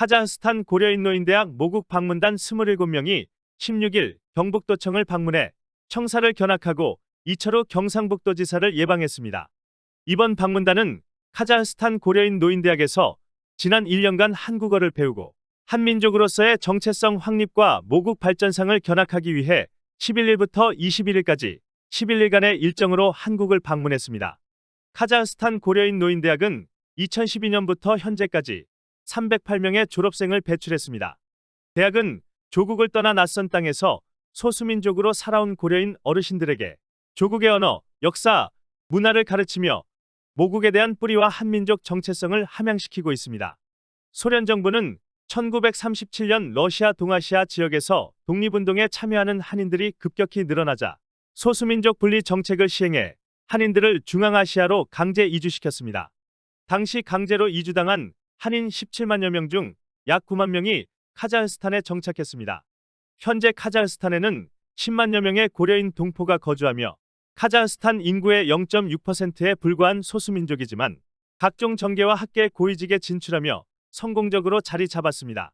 카자흐스탄 고려인노인대학 모국 방문단 27명이 16일 경북도청을 방문해 청사를 견학하고 이철우 경상북도지사를 예방했습니다. 이번 방문단은 카자흐스탄 고려인 노인대학에서 지난 1년간 한국어를 배우고 한민족으로서의 정체성 확립과 모국 발전상을 견학하기 위해 11일부터 21일까지 11일간의 일정으로 한국을 방문했습니다. 카자흐스탄 고려인 노인대학은 2012년부터 현재까지 308명의 졸업생을 배출했습니다. 대학은 조국을 떠나 낯선 땅에서 소수민족으로 살아온 고려인 어르신들에게 조국의 언어, 역사, 문화를 가르치며 모국에 대한 뿌리와 한민족 정체성을 함양시키고 있습니다. 소련 정부는 1937년 러시아 동아시아 지역에서 독립운동에 참여하는 한인들이 급격히 늘어나자 소수민족 분리 정책을 시행해 한인들을 중앙아시아로 강제 이주시켰습니다. 당시 강제로 이주당한 한인 17만여 명 중 약 9만 명이 카자흐스탄에 정착했습니다. 현재 카자흐스탄에는 10만여 명의 고려인 동포가 거주하며 카자흐스탄 인구의 0.6%에 불과한 소수민족이지만 각종 정계와 학계 고위직에 진출하며 성공적으로 자리 잡았습니다.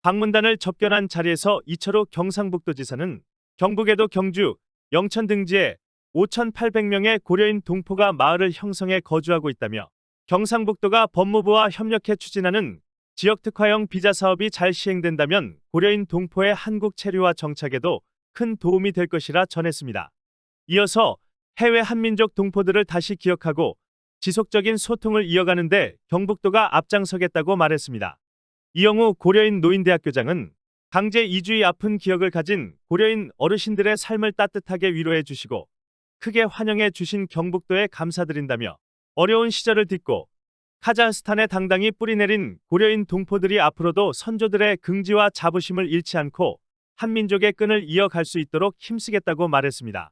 방문단을 접견한 자리에서 이철우 경상북도지사는 경북에도 경주, 영천 등지에 5,800명의 고려인 동포가 마을을 형성해 거주하고 있다며 경상북도가 법무부와 협력해 추진하는 지역특화형 비자 사업이 잘 시행된다면 고려인 동포의 한국 체류와 정착에도 큰 도움이 될 것이라 전했습니다. 이어서 해외 한민족 동포들을 다시 기억하고 지속적인 소통을 이어가는데 경북도가 앞장서겠다고 말했습니다. 이영우 고려인 노인대학교장은 강제 이주의 아픈 기억을 가진 고려인 어르신들의 삶을 따뜻하게 위로해 주시고 크게 환영해 주신 경북도에 감사드린다며 어려운 시절을 딛고 카자흐스탄에 당당히 뿌리내린 고려인 동포들이 앞으로도 선조들의 긍지와 자부심을 잃지 않고 한민족의 끈을 이어갈 수 있도록 힘쓰겠다고 말했습니다.